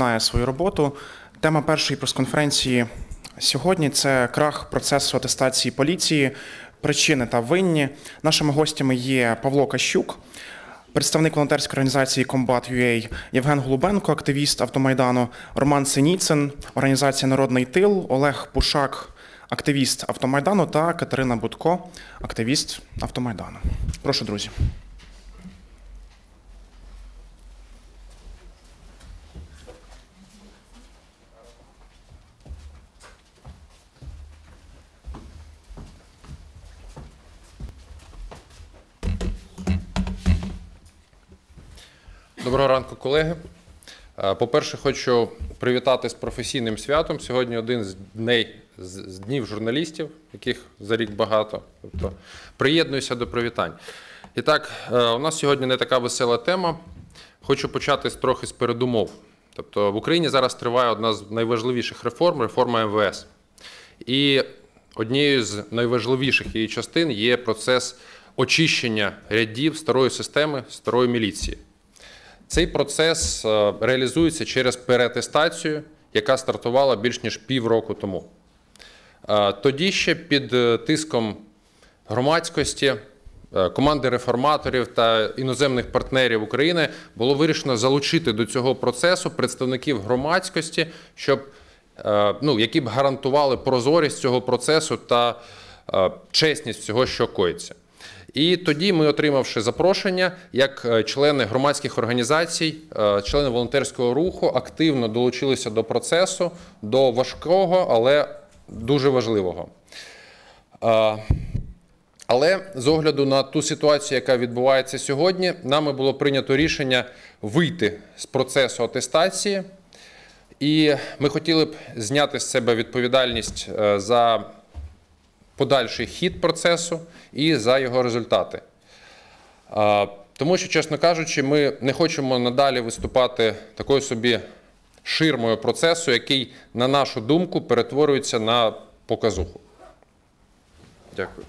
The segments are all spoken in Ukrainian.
Знає свою роботу. Тема першої прес-конференції сьогодні це крах процесу атестації поліції, причини та винні. Нашими гостями є Павло Кащук, представник волонтерської організації Combat.ua, Євген Голубенко, активіст Автомайдану, Роман Синіцин, організація Народний тил, Олег Пушак, активіст Автомайдану та Катерина Будко, активіст Автомайдану. Прошу, друзі. Доброго ранку, колеги. Е, По-перше, хочу привітати з професійним святом. Сьогодні один з дней з днів журналістів, яких за рік багато. Тобто приєднуюся до привітань. І так, е, у нас сьогодні не така весела тема. Хочу почати трохи з передумов. Тобто в Україні зараз триває одна з найважливіших реформ реформа МВС. І однією з найважливіших її частин є процес очищення рядів старої системи, старої міліції. Цей процес е, реалізується через переатестацію, яка стартувала більш ніж півроку тому. Е, Тоді ще під е, тиском громадськості, команди реформаторів та іноземних партнерів України було вирішено залучити до цього процесу представників громадськості, щоб ну, які б гарантували прозорість цього процесу та чесність всього, що коїться. І тоді ми, отримавши запрошення, як е, члени громадських організацій, е, члени волонтерського руху, активно долучилися до процесу, до важкого, але дуже важливого. Е, Але з огляду на ту ситуацію, яка відбувається сьогодні, нами було прийнято рішення вийти з процесу атестації. І ми хотіли б зняти з себе відповідальність за подальший хід процесу і за його результати. Тому що, чесно кажучи, ми не хочемо надалі виступати такою собі ширмою процесу, який, на нашу думку, перетворюється на показуху. Дякую.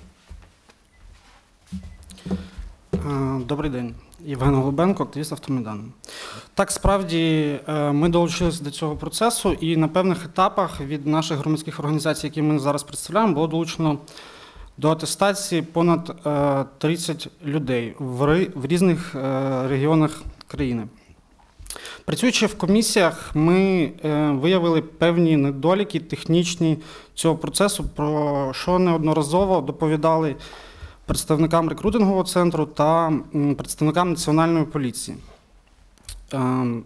Е, Добрий день. Євген Голубенко, активіст Автомайдану. Так, справді е, ми долучилися до цього процесу, і на певних етапах від наших громадських організацій, які ми зараз представляємо, було долучено до атестації понад е, 30 людей в різних е, регіонах країни. Працюючи в комісіях, ми е, виявили певні недоліки технічні цього процесу, про що неодноразово доповідали представникам рекрутингового центру та представникам національної поліції. Ем,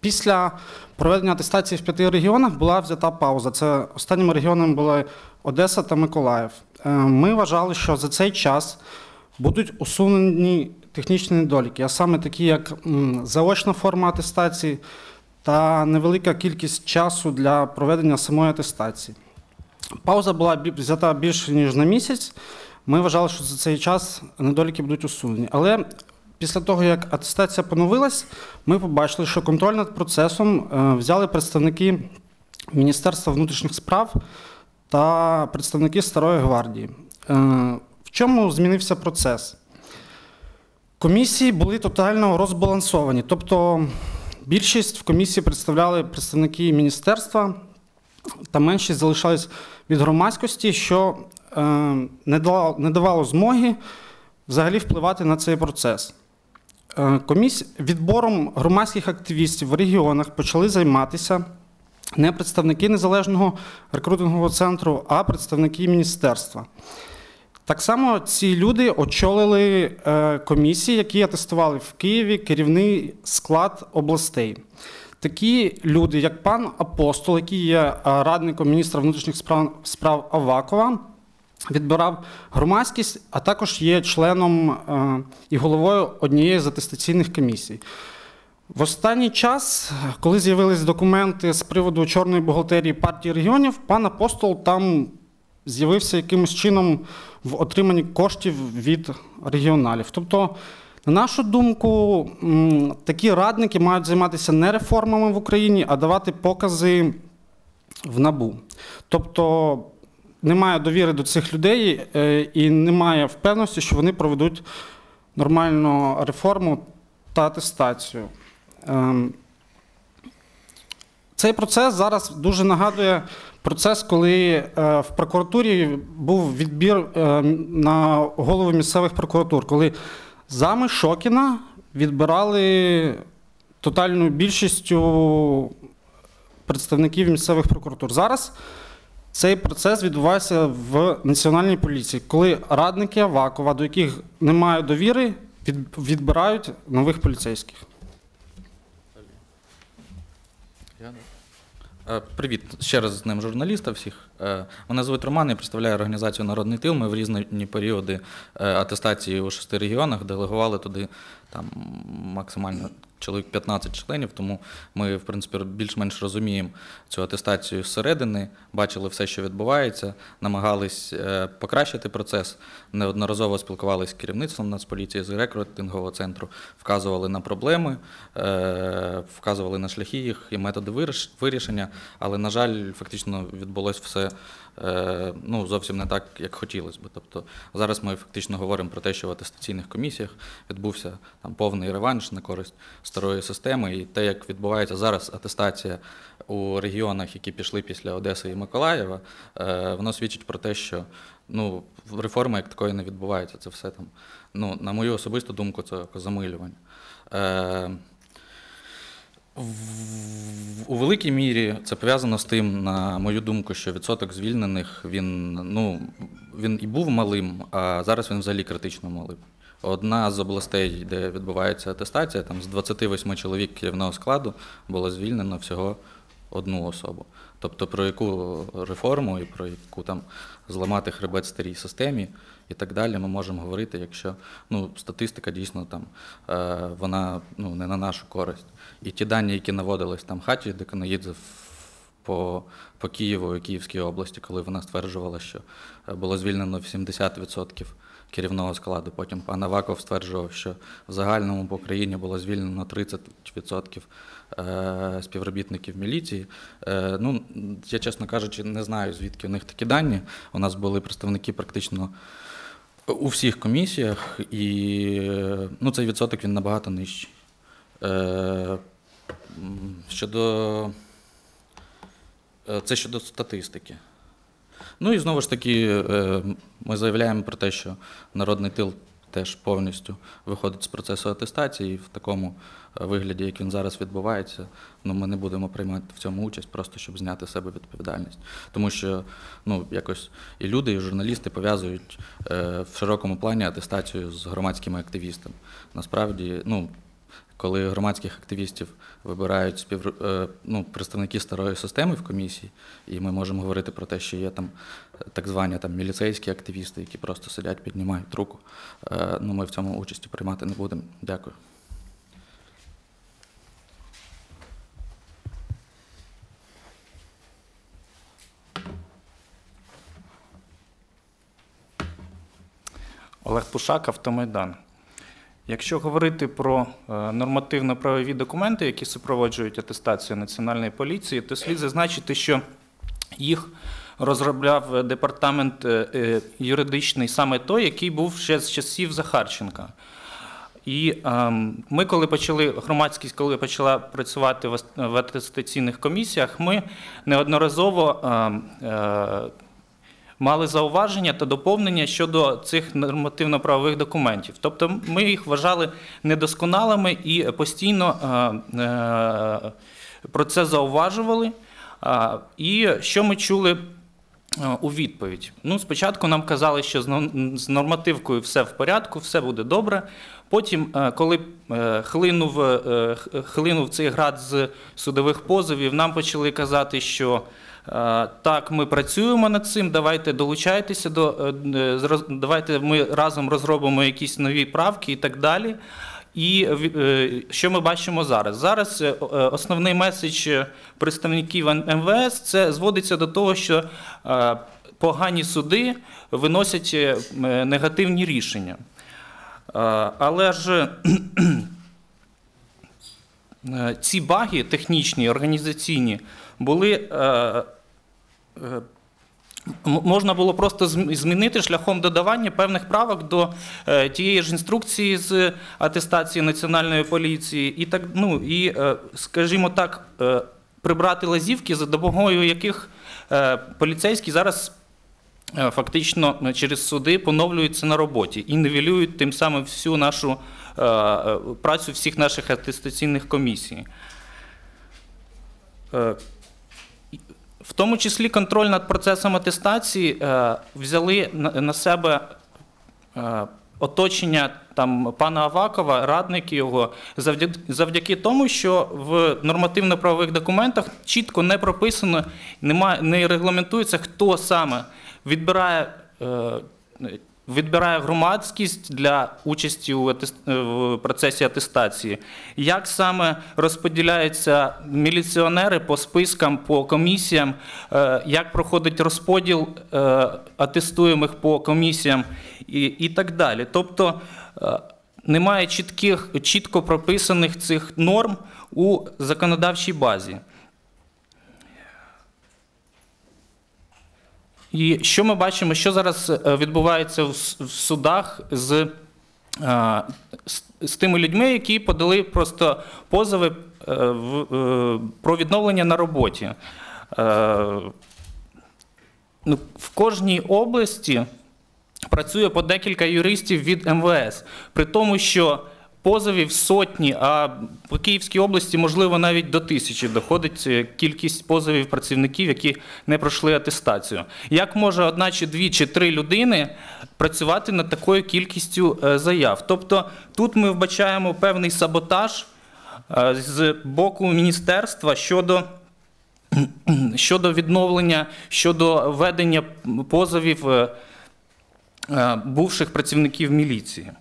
Після проведення атестації в п'яти регіонах була взята пауза. Це останніми регіонами були Одеса та Миколаїв. Е, Ми вважали, що за цей час будуть усунені технічні недоліки, а саме такі, як заочна форма атестації та невелика кількість часу для проведення самої атестації. Пауза була взята більше ніж на місяць. Ми вважали, що за цей час недоліки будуть усунені. Але після того, як атестація поновилась, ми побачили, що контроль над процесом е, взяли представники Міністерства внутрішніх справ та представники Старої гвардії. Е, В чому змінився процес? Комісії були тотально розбалансовані. Тобто більшість в комісії представляли представники міністерства, та меншість залишались від громадськості, що не, давало, змоги взагалі впливати на цей процес. Е, коміс... Відбором громадських активістів в регіонах почали займатися не представники незалежного рекрутингового центру, а представники міністерства. Так само ці люди очолили е, комісії, які атестували в Києві керівний склад областей. Такі люди, як пан Апостол, який є е, радником міністра внутрішніх справ, справ Авакова, відбирав громадськість, а також є членом е, і головою однієї з атестаційних комісій. В останній час, коли з'явились документи з приводу чорної бухгалтерії партії регіонів, пан Апостол там з'явився якимось чином в отриманні коштів від регіоналів. Тобто, на нашу думку, такі радники мають займатися не реформами в Україні, а давати покази в набу. Тобто немає довіри до цих людей е, і немає впевненості, що вони проведуть нормальну реформу та атестацію. Ем, Цей процес зараз дуже нагадує процес, коли е, в прокуратурі був відбір е, на голову місцевих прокуратур, коли зами Шокіна відбирали тотальною більшістю представників місцевих прокуратур. Зараз цей процес відбувається в національній поліції, коли радники Авакова, до яких немає довіри, від- відбирають нових поліцейських. Е, Привіт ще раз з ним журналіста всіх. Е, Мене звуть Роман, я представляю організацію Народний тил. Ми в різні періоди е, атестації у шести регіонах делегували туди там максимально чоловік 15 членів, тому ми, в принципі, більш-менш розуміємо цю атестацію зсередини, бачили все, що відбувається, намагались е, покращити процес. Неодноразово спілкувалися з керівництвом Нацполіції, з рекрутингового центру, вказували на проблеми, е, вказували на шляхи їх і методи виріш- вирішення, але, на жаль, фактично відбулось все ну, зовсім не так, як хотілося б. Тобто зараз ми фактично говоримо про те, що в атестаційних комісіях відбувся там повний реванш на користь старої системи, і те, як відбувається зараз атестація у регіонах, які пішли після Одеси і Миколаєва, е, воно свідчить про те, що ну, реформи як такої не відбувається. Це все там, ну, на мою особисту думку, це замилювання. У великій мірі це пов'язано з тим, на мою думку, що відсоток звільнених він, ну, він і був малим, а зараз він взагалі критично малим. Одна з областей, де відбувається атестація, там з 28 чоловік керівного складу було звільнено всього одну особу. Тобто про яку реформу і про яку там зламати хребет старій системі і так далі ми можемо говорити, якщо ну, статистика дійсно там е, вона ну, не на нашу користь. І ті дані, які наводились там хаті Деканоїдзе по, по Києву і Київській області, коли вона стверджувала, що е, було звільнено 70% керівного складу. Потім пан Аваков стверджував, що в загальному по країні було звільнено 30% е, співробітників міліції. Е, Ну, я, чесно кажучи, не знаю, звідки у них такі дані. У нас були представники практично у всіх комісіях, і ну, цей відсоток він набагато нижчий. Е, Щодо Е, Це щодо статистики. Ну і знову ж таки, е, ми заявляємо про те, що народний тил теж повністю виходить з процесу атестації і в такому е, вигляді, як він зараз відбувається, ну, ми не будемо приймати в цьому участь, просто щоб зняти з себе відповідальність. Тому що ну, якось і люди, і журналісти пов'язують е, в широкому плані атестацію з громадськими активістами. Насправді, ну, коли громадських активістів вибирають спів... е, ну, представники старої системи в комісії, і ми можемо говорити про те, що є там е, так звані там, міліцейські активісти, які просто сидять, піднімають руку. Е, Ну, ми в цьому участі приймати не будемо. Дякую. Олег Пушак, Автомайдан. Якщо говорити про е, нормативно-правові документи, які супроводжують атестацію національної поліції, то слід зазначити, що їх розробляв департамент е, е, юридичний саме той, який був ще з часів Захарченка. І ем, ми, коли почали громадськість, коли почала працювати в атестаційних комісіях, ми неодноразово ем, мали зауваження та доповнення щодо цих нормативно-правових документів. Тобто ми їх вважали недосконалими і постійно е, е, про це зауважували. І що ми чули е, у відповідь? Ну, спочатку нам казали, що з нормативкою все в порядку, все буде добре. Потім, е, коли е, хлинув, е, хлинув цей град з судових позовів, нам почали казати, що е, так, ми працюємо над цим, давайте долучайтеся до е, е, давайте ми разом розробимо якісь нові правки і так далі. І е, що ми бачимо зараз? Зараз е, е, основний меседж е, представників МВС це зводиться до того, що е, погані суди виносять е, е, негативні рішення. Е, Але ж е, ці баги технічні, організаційні були. е, е, Можна було просто змінити шляхом додавання певних правок до е, тієї ж інструкції з атестації національної поліції, і так, ну і, е, скажімо так, е, прибрати лазівки, за допомогою яких е, поліцейські зараз е, фактично е, через суди поновлюються на роботі і нівелюють тим самим всю нашу е, е, працю всіх наших атестаційних комісій. Е, В тому числі контроль над процесом атестації е, взяли на, себе е, оточення там пана Авакова, радники його, завдяки, тому, що в нормативно-правових документах чітко не прописано, не регламентується, хто саме відбирає. Відбирає громадськість для участі у е, процесі атестації. Як саме розподіляються міліціонери по спискам, по комісіям, е, як проходить розподіл е, атестуємих по комісіям і, і так далі. Тобто немає чітких, чітко прописаних цих норм у законодавчій базі. І що ми бачимо, що зараз е, відбувається в судах з, е, з, тими людьми, які подали просто позови е, про відновлення на роботі. Ну, В кожній області працює по декілька юристів від МВС, при тому, що позовів сотні, а по Київській області, можливо, навіть до тисячі доходить е, кількість позовів працівників, які не пройшли атестацію. Як може одна чи дві чи три людини працювати над такою кількістю е, заяв? Тобто тут ми вбачаємо певний саботаж е, з боку міністерства щодо щодо відновлення, щодо ведення позовів бувших працівників міліції.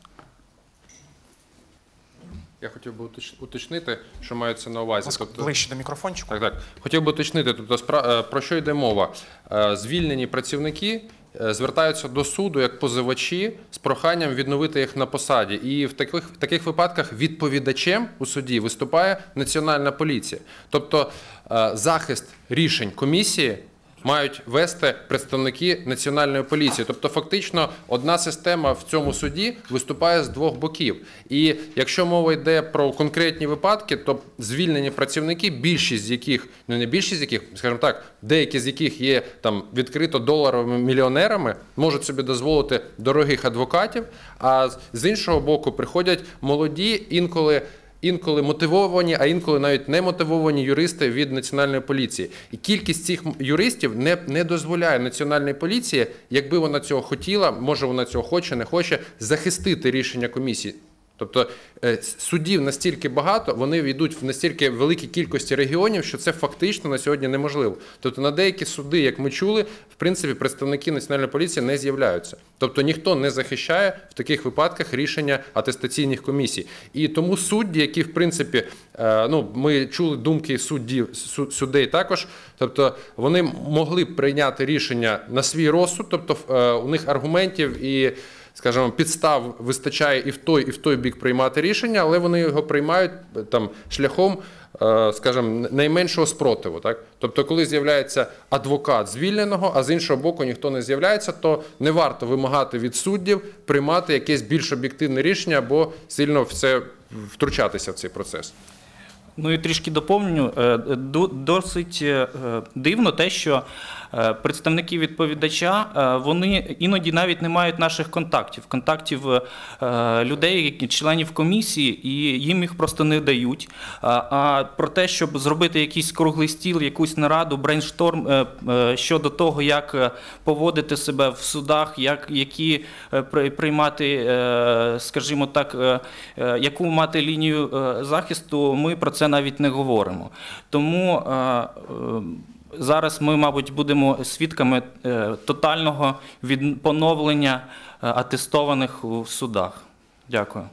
Я хотів би уточ- уточнити, що мається на увазі. Тобто, Ближче до мікрофончику. Так, так. Хотів би уточнити, тобто е, про що йде мова? Е, Звільнені працівники е, звертаються до суду як позивачі з проханням відновити їх на посаді. І в таких, в таких випадках відповідачем у суді виступає Національна поліція. Тобто захист рішень комісії. Мають вести представники національної поліції, тобто фактично одна система в цьому суді виступає з двох боків. І якщо мова йде про конкретні випадки, то звільнені працівники, більшість з яких, ну не більшість яких, скажімо так, деякі з яких є там відкрито доларовими мільйонерами, можуть собі дозволити дорогих адвокатів. А з іншого боку, приходять молоді інколи. Інколи мотивовані, а інколи навіть не мотивовані юристи від національної поліції. І кількість цих юристів не, не дозволяє національній поліції, якби вона цього хотіла, може вона цього хоче, не хоче, захистити рішення комісії. Тобто е, с- суддів настільки багато, вони йдуть в настільки великій кількості регіонів, що це фактично на сьогодні неможливо. Тобто на деякі суди, як ми чули, в принципі, представники національної поліції не з'являються. Тобто ніхто не захищає в таких випадках рішення атестаційних комісій. І тому судді, які в принципі, е, ну ми чули думки суддів судей також. Тобто вони могли б прийняти рішення на свій розсуд, тобто е, у них аргументів і скажімо, підстав вистачає і в той, і в той бік приймати рішення, але вони його приймають е, там шляхом, е, скажімо, найменшого спротиву. Так? Тобто, коли з'являється адвокат звільненого, а з іншого боку ніхто не з'являється, то не варто вимагати від суддів приймати якесь більш об'єктивне рішення або сильно в це втручатися в цей процес. Ну і трішки доповню. Е, Досить дивно те, що представники відповідача е, вони іноді навіть не мають наших контактів, контактів е, людей, які членів комісії, і їм їх просто не дають. А- про те, щоб зробити якийсь круглий стіл, якусь нараду, брейншторм е, е, щодо того, як е, поводити себе в судах, як які е, приймати, е, скажімо так, е, е, яку мати лінію е, захисту, ми про це навіть не говоримо. Тому е, е, зараз ми, мабуть, будемо свідками е, тотального поновлення е, атестованих у судах. Дякую.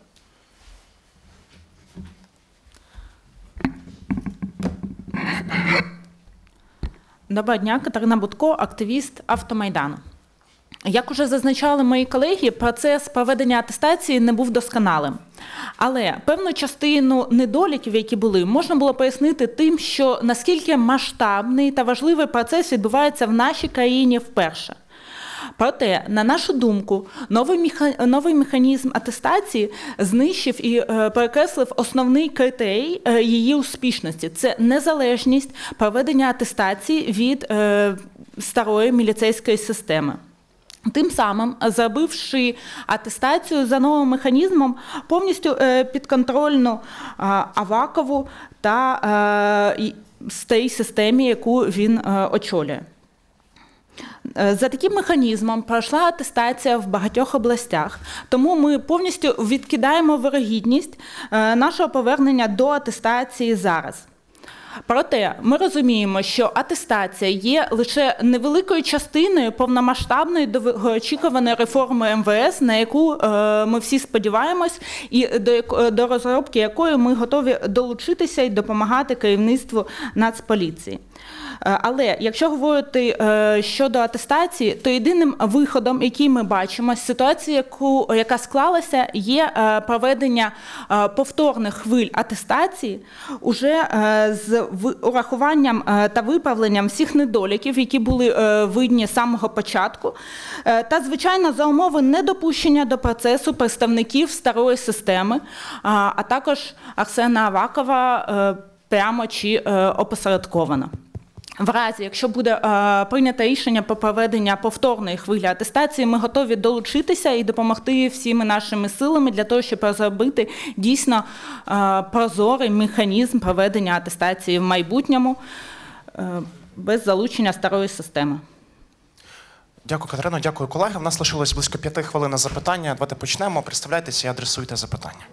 Доброго дня, Катерина Будко, активіст Автомайдану. Як уже зазначали мої колеги, процес проведення атестації не був досконалим. Але певну частину недоліків, які були, можна було пояснити тим, що наскільки масштабний та важливий процес відбувається в нашій країні вперше. Проте, на нашу думку, новий, новий механізм атестації знищив і е, перекреслив основний критерій е, її успішності це незалежність проведення атестації від е, старої міліцейської системи. Тим самим, зробивши атестацію за новим механізмом, повністю е, підконтрольну Авакову та е, тій системі, яку він е, очолює. За таким механізмом пройшла атестація в багатьох областях, тому ми повністю відкидаємо вирогідність нашого повернення до атестації зараз. Проте ми розуміємо, що атестація є лише невеликою частиною повномасштабної довгоочікуваної реформи МВС, на яку е, ми всі сподіваємось, і до, до розробки якої ми готові долучитися і допомагати керівництву Нацполіції. Е, Але якщо говорити е, щодо атестації, то єдиним виходом, який ми бачимо з ситуації, яку, яка склалася, є е, проведення повторних хвиль атестації уже з урахуванням та виправленням всіх недоліків, які були видні з самого початку, та звичайно за умови недопущення до процесу представників старої системи, а також Арсена Авакова прямо чи опосередковано. В разі, якщо буде е, прийнято рішення про проведення повторної хвилі атестації, ми готові долучитися і допомогти всіми нашими силами для того, щоб розробити дійсно е, прозорий механізм проведення атестації в майбутньому е, без залучення старої системи. Дякую, Катерино. Дякую, колеги. У нас лишилось близько п'яти хвилин на запитання. Давайте почнемо. Представляйтеся і адресуйте запитання.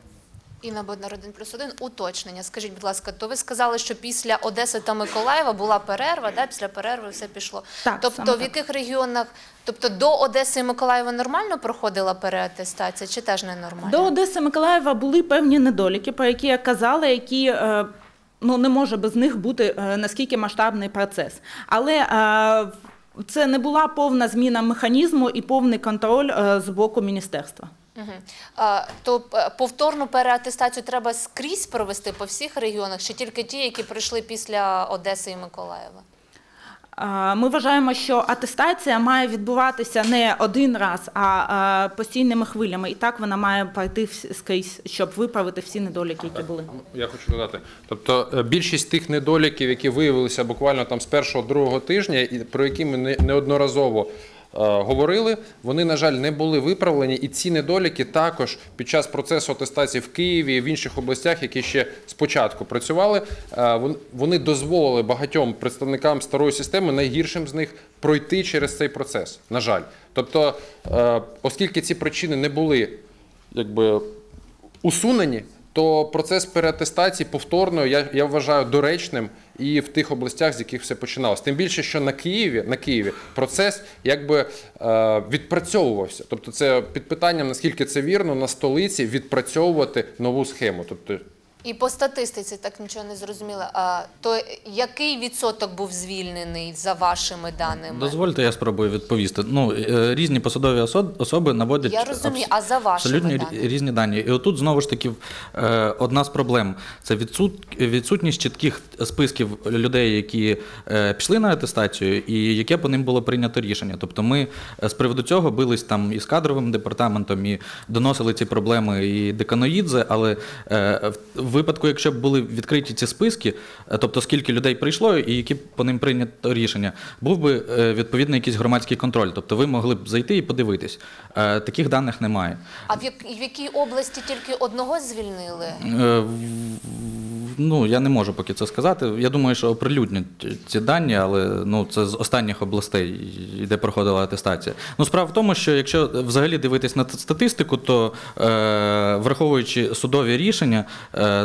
Інна Боднар, 1 плюс 1. Уточнення. Скажіть, будь ласка, то ви сказали, що після Одеси та Миколаєва була перерва, да? після перерви все пішло. Так, тобто в так. яких регіонах, тобто до Одеси і Миколаєва нормально проходила переатестація чи теж не нормально? До Одеси Миколаєва були певні недоліки, про які я казала, які. е, Ну, не може без них бути е, наскільки масштабний процес. Але е, це не була повна зміна механізму і повний контроль з боку міністерства. Угу. А, то е, повторну переатестацію треба скрізь провести по всіх регіонах, чи тільки ті, які пройшли після Одеси і Миколаєва? Ми вважаємо, що атестація має відбуватися не один раз, а постійними хвилями. І так вона має пройти скрізь, щоб виправити всі недоліки, які були. Я хочу додати. Тобто е, більшість тих недоліків, які виявилися буквально там з першого другого тижня, і про які ми неодноразово говорили, вони, на жаль, не були виправлені, і ці недоліки також під час процесу атестації в Києві і в інших областях, які ще спочатку працювали, е, вони дозволили багатьом представникам старої системи, найгіршим з них, пройти через цей процес. На жаль, тобто, е, оскільки ці причини не були якби усунені, то процес переатестації повторної я, я вважаю доречним і в тих областях, з яких все починалося. Тим більше, що на Києві, на Києві процес якби е, відпрацьовувався. Тобто, це під питанням, наскільки це вірно, на столиці відпрацьовувати нову схему. Тобто, І по статистиці так нічого не зрозуміла. А то який відсоток був звільнений за вашими даними? Дозвольте, я спробую відповісти. Ну, е, різні посадові особи наводять Я розумію, абс- а за вашими абсолютно даними? різні дані. І отут знову ж таки е, одна з проблем це відсутність чітких списків людей, які е, пішли на атестацію, і яке по ним було прийнято рішення. Тобто ми з приводу цього бились там і з кадровим департаментом, і доносили ці проблеми і деканоїдзе, але в випадку, якщо б були відкриті ці списки, е, тобто скільки людей прийшло і які по ним прийнято рішення, був би е, відповідно якийсь громадський контроль. Тобто ви могли б зайти і подивитись. Е, Таких даних немає. А в, як, в якій області тільки одного звільнили? Ну, я не можу поки це сказати. Я думаю, що оприлюднять ці дані, але ну, це з останніх областей, де проходила атестація. Ну, справа в тому, що якщо взагалі дивитись на статистику, то е, враховуючи судові рішення, е,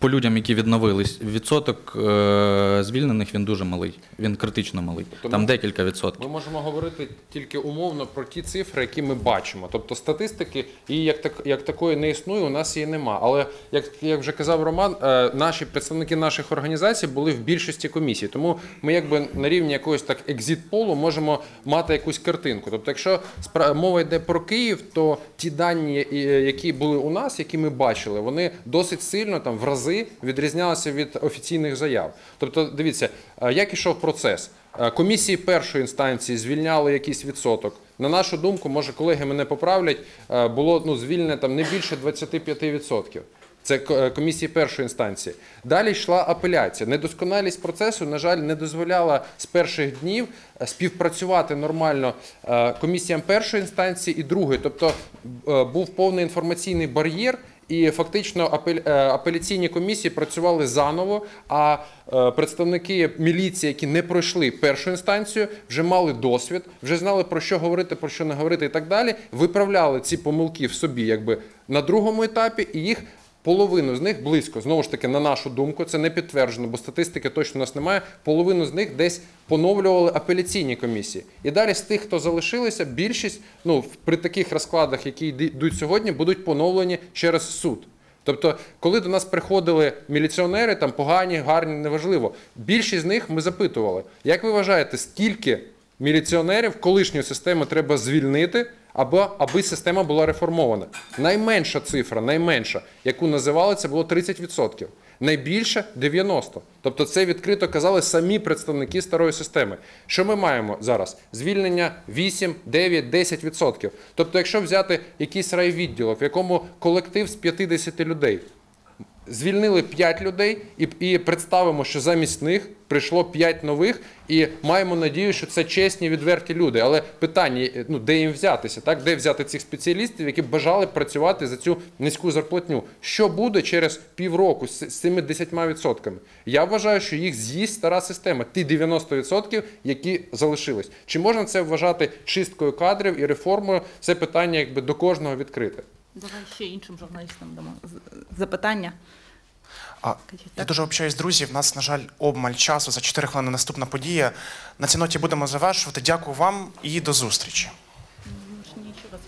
по людям, які відновились, відсоток е, звільнених він дуже малий. Він критично малий. Там декілька відсотків. Ми можемо говорити тільки умовно про ті цифри, які ми бачимо. Тобто статистики і як так як такої не існує, у нас її нема. Але як, як вже казав Роман, е, наші представники наших організацій були в більшості комісій. Тому ми якби на рівні якогось так екзит-полу можемо мати якусь картинку. Тобто, якщо мова йде про Київ, то ті дані, які були у нас, які ми бачили, вони досить сильно там в рази рази відрізнялися від офіційних заяв. Тобто, дивіться, е, як ішов процес. Е, Комісії першої інстанції звільняли якийсь відсоток. На нашу думку, може колеги мене поправлять, е, було ну, звільнено там не більше 25%. Це комісії першої інстанції. Далі йшла апеляція. Недосконалість процесу, на жаль, не дозволяла з перших днів співпрацювати нормально комісіям першої інстанції і другої. Тобто був повний інформаційний бар'єр. І фактично е, апеляційні комісії працювали заново, а е, представники міліції, які не пройшли першу інстанцію, вже мали досвід, вже знали про що говорити, про що не говорити і так далі. Виправляли ці помилки в собі, якби на другому етапі, і їх Половину з них близько, знову ж таки, на нашу думку, це не підтверджено, бо статистики точно у нас немає. Половину з них десь поновлювали апеляційні комісії. І далі з тих, хто залишилися, більшість ну, при таких розкладах, які йдуть сьогодні, будуть поновлені через суд. Тобто, коли до нас приходили міліціонери, там погані, гарні, неважливо. Більшість з них ми запитували, як ви вважаєте, скільки міліціонерів колишньої системи треба звільнити, або аби система була реформована. Найменша цифра, найменша, яку називали, це було 30%. Найбільше 90%. Тобто це відкрито казали самі представники старої системи. Що ми маємо зараз? Звільнення 8, 9, 10%. Тобто, якщо взяти якийсь райвідділ, в якому колектив з 50 людей, звільнили 5 людей і, і представимо, що замість них прийшло 5 нових, і маємо надію, що це чесні, відверті люди. Але питання, е, ну де їм взятися, так де взяти цих спеціалістів, які бажали працювати за цю низьку зарплатню? Що буде через півроку з, цими 10%? Я вважаю, що їх з'їсть стара система, ті 90%, які залишились. Чи можна це вважати чисткою кадрів і реформою? Це питання, якби до кожного відкрите. Давай ще іншим журналістам дамо запитання. А, я дуже общаюсь, друзі. В нас, на жаль, обмаль часу. За 4 хвилини наступна подія. На цій ноті будемо завершувати. Дякую вам і до зустрічі. Нічого,